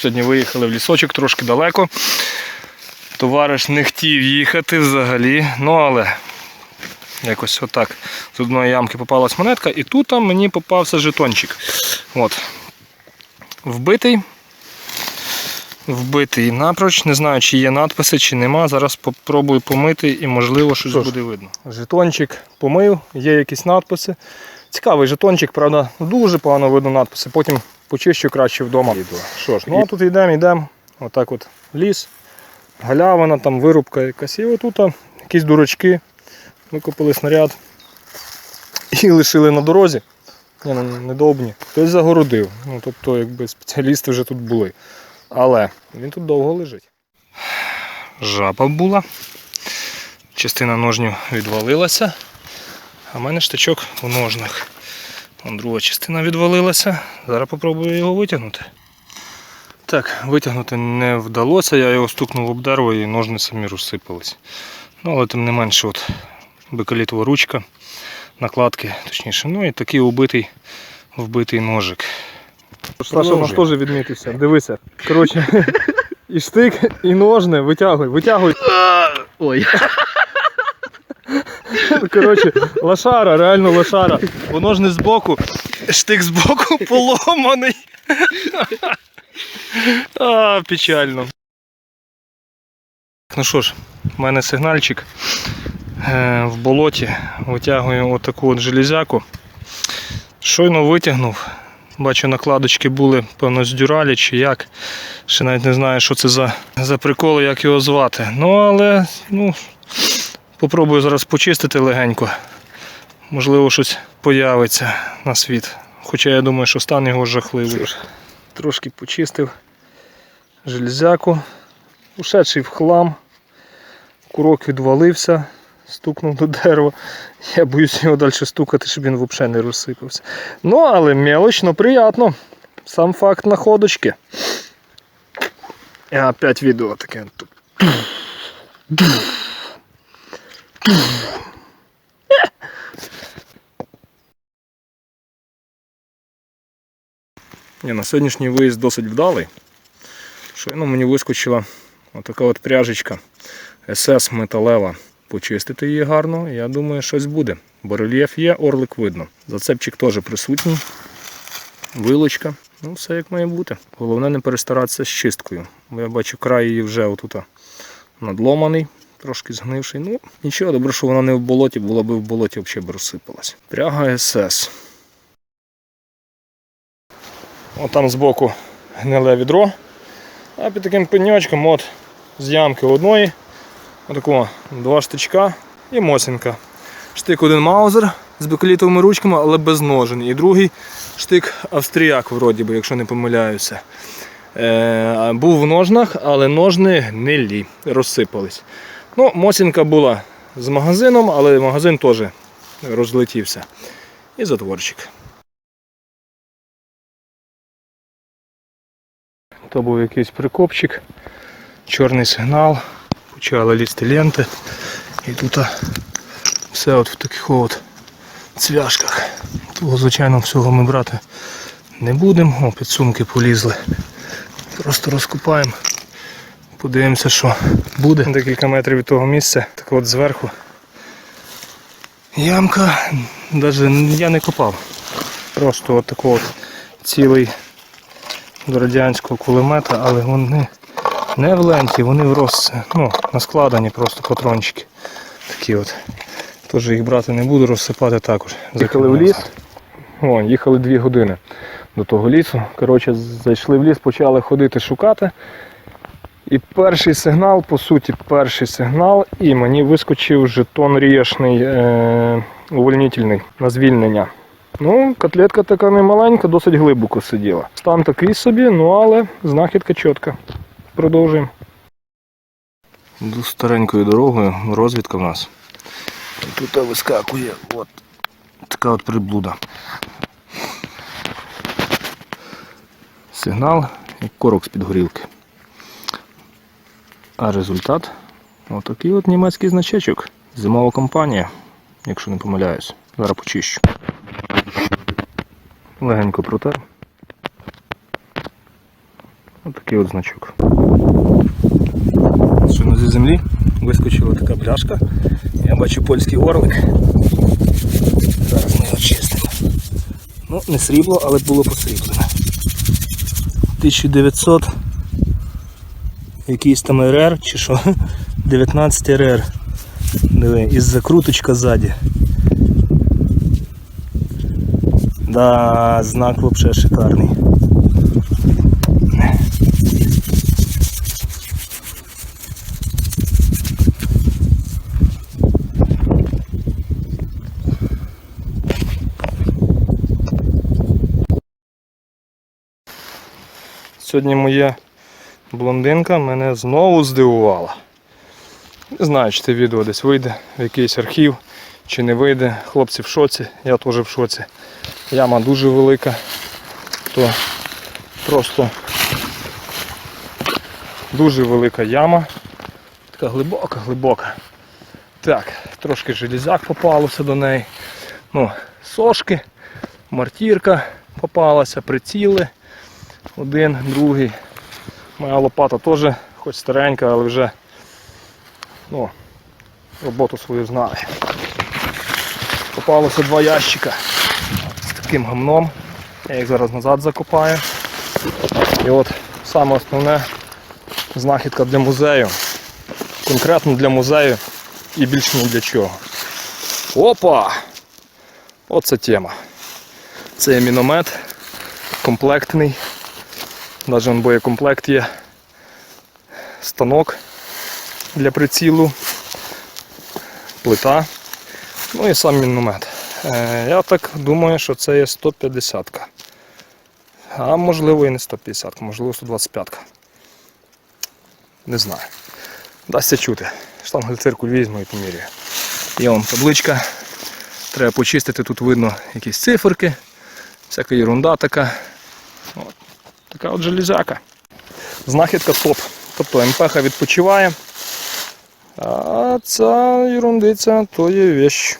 Сьогодні виїхали в лісочок трошки далеко. Товариш не хотів їхати взагалі, ну але якось отак. З одної ямки попалась монетка, і тут мені попався жетончик. От. Вбитий. Вбитий напроч. Не знаю, чи є надписи, чи нема. Зараз попробую помити і можливо щось Що ж. буде видно. Жетончик помив, є якісь надписи. Цікавий жетончик, правда, дуже погано видно надписи. Потім почищу краще вдома. Що ж, ну а тут йдемо, йдемо. Отак от ліс, галявина, там вирубка якась. І отут якісь дурачки викопали снаряд і лишили на дорозі. Ні, ну, недобні. Хтось загородив. Ну, тобто, якби спеціалісти вже тут були. Але він тут довго лежить. Жаба була. Частина ножню відвалилася. А в мене штичок в ножнах. Вон друга частина відвалилася. Зараз спробую його витягнути. Так, витягнути не вдалося, я його стукнув об дерево і ножни самі розсипались. Ну, але тим не менше, от бекалітова ручка, накладки, точніше, ну і такий убитий, вбитий ножик. Саша у нас теж відмітився. Дивися. Коротше, і штик, і ножни, витягуй, витягуй. Ой. Коротше, лошара, реально лошара. Воно ж не збоку, штик збоку поломаний. А, печально. Ну що ж, в мене сигнальчик е, в болоті. Витягую отаку от железяку. Щойно витягнув. Бачу, накладочки були, певно, з дюралі чи як. Ще навіть не знаю, що це за, за приколи, як його звати. Ну, але ну, Попробую зараз почистити легенько. Можливо, щось появиться на світ. Хоча я думаю, що стан його жахливий. Трошки почистив железяку. Ушедший в хлам. Курок відвалився, стукнув до дерева. Я боюсь його далі стукати, щоб він взагалі не розсипався. Ну, але мелоч, но приємно. Сам факт находочки. І опять відео таке. Ні, на сьогоднішній виїзд досить вдалий. Щойно мені вискочила отака от пряжечка СС металева. Почистити її гарно, я думаю, щось буде. Бо рельєф є, орлик видно. Зацепчик теж присутній. Вилочка. Ну, все як має бути. Головне не перестаратися з чисткою. Бо я бачу край її вже отут надломаний, трошки згнивший. Ну, нічого, добре, що вона не в болоті, була б в болоті взагалі б розсипалась. Пряга СС. От там збоку гниле відро. А під таким пеньочком от з ямки одної, отакого два штичка і мосінка. Штик один маузер з бекалітовими ручками, але без ножен. І другий штик австріяк, вроді би, якщо не помиляюся. Е, був в ножнах, але ножни гнилі, розсипались. Ну, Мосінка була з магазином, але магазин теж розлетівся. І затворчик. То був якийсь прикопчик, чорний сигнал, почали лізти ленти. І тут все от в таких от цвяшках. Того, звичайно, всього ми брати не будемо. О, підсумки полізли. Просто розкопаємо. Подивимося, що буде. Декілька метрів від того місця, так от зверху. Ямка, навіть я не копав. Просто от такий от цілий до радянського кулемета, але вони не в ленті, вони в роз, ну, наскладені просто патрончики. Такі от. Тож їх брати не буду, розсипати також. Їхали в ліс. О, їхали дві години до того лісу. Коротше, зайшли в ліс, почали ходити шукати. І перший сигнал, по суті, перший сигнал, і мені вискочив жетон ріяшний е- увольнительний на звільнення. Ну, котлетка така не маленька, досить глибоко сиділа. Стан такий собі, ну але знахідка чітка. Продовжуємо. Йду старенькою дорогою, розвідка в нас. Тут вискакує от така от приблуда. Сигнал як корок з-під горілки. А результат отакий от німецький значечок. Зимова компанія, якщо не помиляюсь. Зараз почищу. Легенько протер. Ось такий от значок. Щойно зі землі вискочила така бляшка. Я бачу польський орлик. Зараз ми його чистимо. Ну, не срібло, але було посріблене. 1900 якийсь там РР чи що? 19 РР. Диви, із закруточка ззаді. Да, знак взагалі шикарний. Сьогодні моя блондинка мене знову здивувала. Не знаю, чи це відео десь вийде в якийсь архів, чи не вийде. Хлопці в шоці, я теж в шоці. Яма дуже велика, то просто дуже велика яма. Така глибока, глибока. Так, трошки железяк попалося до неї. Ну, сошки, мартірка попалася, приціли. Один, другий. Моя лопата теж, хоч старенька, але вже ну, роботу свою знає. Попалося два ящика з таким гамном. Я їх зараз назад закопаю. І от саме основне знахідка для музею. Конкретно для музею і більш ні для чого. Опа! Оце тема. Це є міномет комплектний. Навіть боєкомплект є. Станок для прицілу, плита, ну і сам міномет. Е, я так думаю, що це є 150-ка. А можливо і не 150-ка, можливо 125-ка. Не знаю. Дасться чути. Штангель-циркуль візьму і помірюю. Є вон табличка. Треба почистити, тут видно якісь циферки, всяка ерунда така. От. Така от железяка. Знахідка топ. Тобто МПХ відпочиває. А ця ерундиця то є вещь.